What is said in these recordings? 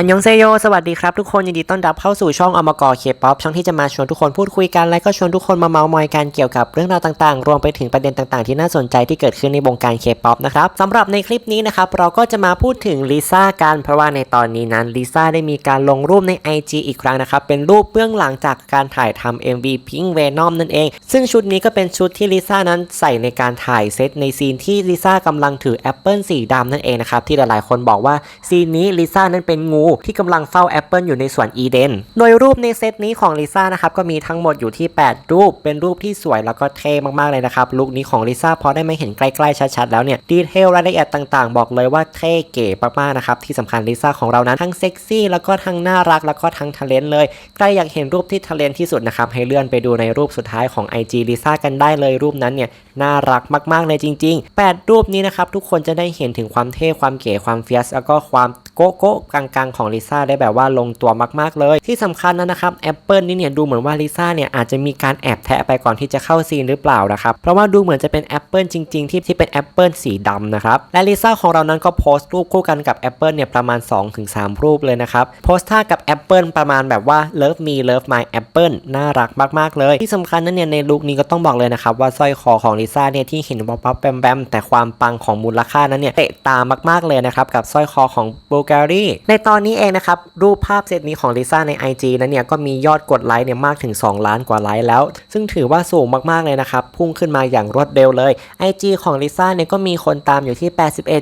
อันยองเซโย สวัสดีครับทุกคน ยินดีต้อนรับเข้าสู่ช่องอมกอเคป๊อปช่องที่จะมาชวนทุกคนพูดคุยกัน และก็ชวนทุกคนมาเมาส์มอยกันเกี่ยวกับเรื่องราวต่างๆ รวมไปถึงประเด็นต่างๆ ที่น่าสนใจที่เกิดขึ้นในวงการเคป๊อปนะครับสำหรับในคลิปนี้นะครับ เราก็จะมาพูดถึงลิซ่ากัน เพราะว่าในตอนนี้นั้นลิซ่าได้มีการลงรูปใน IG อีกครั้งนะครับ เป็นรูปเบื้องหลังจากการถ่ายทำ MV Pink Venom นั่นเอง ซึ่งชุดนี้ก็เป็นชุดที่ลิซ่านั้นใส่ในการถ่ายเซตในซีนที่ลิซ่ากำลังถือแอปเปิลสีดำนั่นเองนะครับที่หลายๆคนบอกว่าซีนนี้ลิซ่านั้นเป็นงูที่กำลังเฝ้าแอปเปิลอยู่ในสวนอีเดน โดยรูปในเซตนี้ของลิซ่านะครับก็มีทั้งหมดอยู่ที่ 8 รูป เป็นรูปที่สวยแล้วก็เท่มากๆเลยนะครับลุคนี้ของลิซ่าพอได้มาเห็นใกล้ๆชัดๆแล้วเนี่ยดีเทลรายละเอียดต่างๆ บอกเลยว่าเท่เก๋มากๆนะครับที่สำคัญลิซ่าของเรานั้นทั้งเซ็กซี่แล้วก็ทั้งน่ารักแล้วก็ทั้งทะเลนเลยใครอยากเห็นรูปที่ทะเลนที่สุดนะครับให้เลื่อนไปดูในรูปสุดท้ายของ IG ลิซ่ากันได้เลยรูปนั้นเนี่ยน่ารักมากๆเลยจริง ๆ 8 รูปนี้นะครับทุกคนจะได้เห็นถึงความเท่ความเก๋ความเฟียสแล้วก็ความ โก๊ะโก๊ะกลางๆของลิซ่าได้แบบว่าลงตัวมากๆเลย ที่สำคัญนะนะครับแอปเปิลนี่เนี่ยดูเหมือนว่าลิซ่าเนี่ยอาจจะมีการแอบแทะไปก่อนที่จะเข้าซีนหรือเปล่านะครับเพราะว่าดูเหมือนจะเป็นแอปเปิลจริงๆ ที่ที่เป็นแอปเปิลสีดำนะครับและลิซ่าของเรานั้นก็โพสต์รูปคู่กันกับแอปเปิลเนี่ยประมาณ 2-3 รูปเลยนะครับโพสต์ท่ากับแอปเปิลประมาณแบบว่า love me love my apple น่ารักมากๆเลย ที่สำคัญนั้นเนี่ยในลุคนี้ก็ต้องบอกเลยนะครับว่าสร้อยคอของลิซ่าเนี่ยที่เห็นวับวับแบมแบมแต่ความปังของมูลค่านั้นเนี่ยเตะตามากๆเลยนะครับกับสร้อยคอของบูการีในตอนนี้เองนะครับ รูปภาพเซตนี้ของลิซ่าใน IG นั้นเนี่ยก็มียอดกดไลค์เนี่ยมากถึง 2 ล้านกว่าไลค์แล้ว ซึ่งถือว่าสูงมากๆเลยนะครับ พุ่งขึ้นมาอย่างรวดเร็วเลย IG ของลิซ่าเนี่ยก็มีคนตามอยู่ที่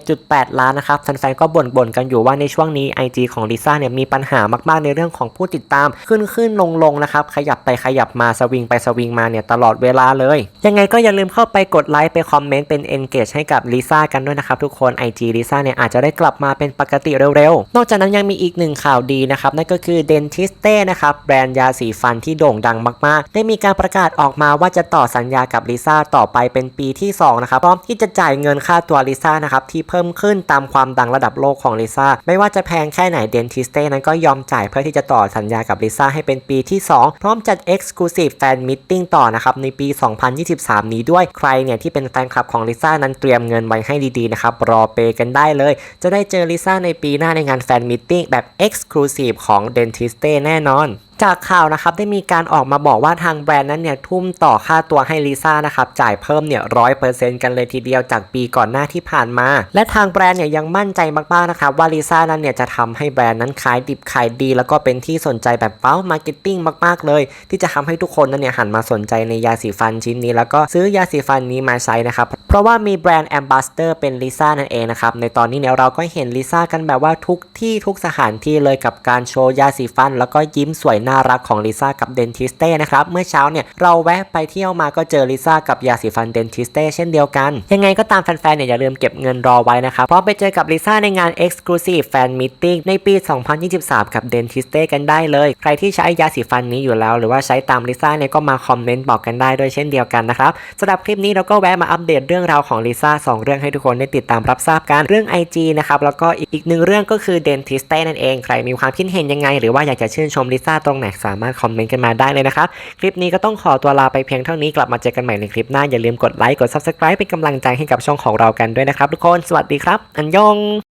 81.8 ล้านนะครับแฟนๆก็บ่นๆกันอยู่ว่าในช่วงนี้ IG ของลิซ่าเนี่ยมีปัญหามากๆในเรื่องของผู้ติดตามขึ้นขึ้นลงลงนะครับขยับไปขยับมาสวิงไปสวิงมาเนี่ยตลอดเวลาเลย ยังไงก็อย่าลืมเข้าไปกดไลค์ไปคอมเมนต์เป็น engage ให้กับลิซ่ากันด้วยนะครับทุกคน IG ลิซ่าเนี่ยอาจจะได้กลับมาเป็นปกติเร็วๆ นอกจากนั้นยังมีอีกหนึ่งข่าวดีนะครับ นั่นก็คือ Dentiste นะครับ แบรนด์ยาสีฟันที่โด่งดังมากๆ ได้มีการประกาศออกมาว่าจะต่อสัญญากับลิซ่าต่อไปเป็นปีที่สองนะครับพร้อมที่จะจ่ายเงินค่าตัวลิซ่านะครับที่เพิ่มขึ้นตามความดังระดับโลกของลิซ่าไม่ว่าจะแพงแค่ไหน Dentiste นั้นก็ยอมจ่ายเพื่อที่จะต่อสัญญากับลิซ่าให้เป็นปีที่ 2 พร้อมจัด Exclusive Fan Meeting ต่อนะครับในปี 2023 นี้ด้วยใครเนี่ยที่เป็นแฟนคลับของลิซ่านั้นเตรียมเงินไว้ให้ดีๆนะครับรอเปกันได้เลย จะได้เจอลิซ่าในปีหน้าในงานแฟนมิทติ้งแบบ Exclusive ของ Dentiste แน่นอน จากข่าวนะครับได้มีการออกมาบอกว่าทางแบรนด์นั้นเนี่ยทุ่มต่อค่าตัวให้ลิซ่านะครับจ่ายเพิ่มเนี่ยร้อยเปอร์เซ็นต์กันเลยทีเดียวจากปีก่อนหน้าที่ผ่านมา และทางแบรนด์เนี่ยยังมั่นใจมากๆนะครับว่าลิซ่านั้นเนี่ยจะทำให้แบรนด์นั้นขายดิบขายดี แล้วก็เป็นที่สนใจแบบเป้ามาร์เก็ตติ้งมากๆเลย ที่จะทำให้ทุกคนนั้นเนี่ยหันมาสนใจในยาสีฟันชิ้นนี้ แล้วก็ซื้อยาสีฟันนี้มาใช้นะครับเพราะว่ามีแบรนด์แอมบาสเตอร์เป็นลิซ่านั่นเองนะครับในตอนนี้เนี่ยเราก็เห็นลิซ่ากันแบบว่าทุกที่ทุกสถานที่เลยกับการโชว์ยาสีฟัน แล้วก็ยิ้มสวยน่ารักของลิซ่ากับเดนทิสเต้นะครับ เมื่อเช้าเนี่ยเราแวะไปเที่ยวมาก็เจอลิซ่ากับยาสีฟันเดนทิสเต้เช่นเดียวกัน ยังไงก็ตามแฟนๆเนี่ยอย่าลืมเก็บเงินรอไว้นะครับ เพราะไปเจอกับลิซ่าในงาน Exclusive Fan Meeting ในปี 2023 กับเดนทิสเต้กันได้เลย ใครที่ใช้ยาสีฟันนี้อยู่แล้ว หรือว่าใช้ตามลิซ่าเนี่ยก็มาคอมเมนต์บอกกันได้ด้วยเช่นเดียวกันนะครับสำหรับคลิปนี้เราก็แวะมาอัปเดตเรื่องราวของลิซ่าสองเรื่องให้ทุกคนได้ติดตามรับทราบกันเรื่อง IG นะครับแล้วก็อีกหนึ่งเรื่องก็คือเดนทิสเต้นั่นเองใครมีความคิดเห็นยังไง หรือว่าอยากจะชื่นชมลิซ่าตรงไหนสามารถคอมเมนต์กันมาได้เลยนะครับ คลิปนี้ก็ต้องขอตัวลาไปเพียงเท่านี้กลับมาเจอกันใหม่ในคลิปหน้าอย่าลืมกดไลค์กด Subscribe เป็นกำลังใจให้กับช่องของเรากันด้วยนะครับทุกคนสวัสดีครับ อันยอง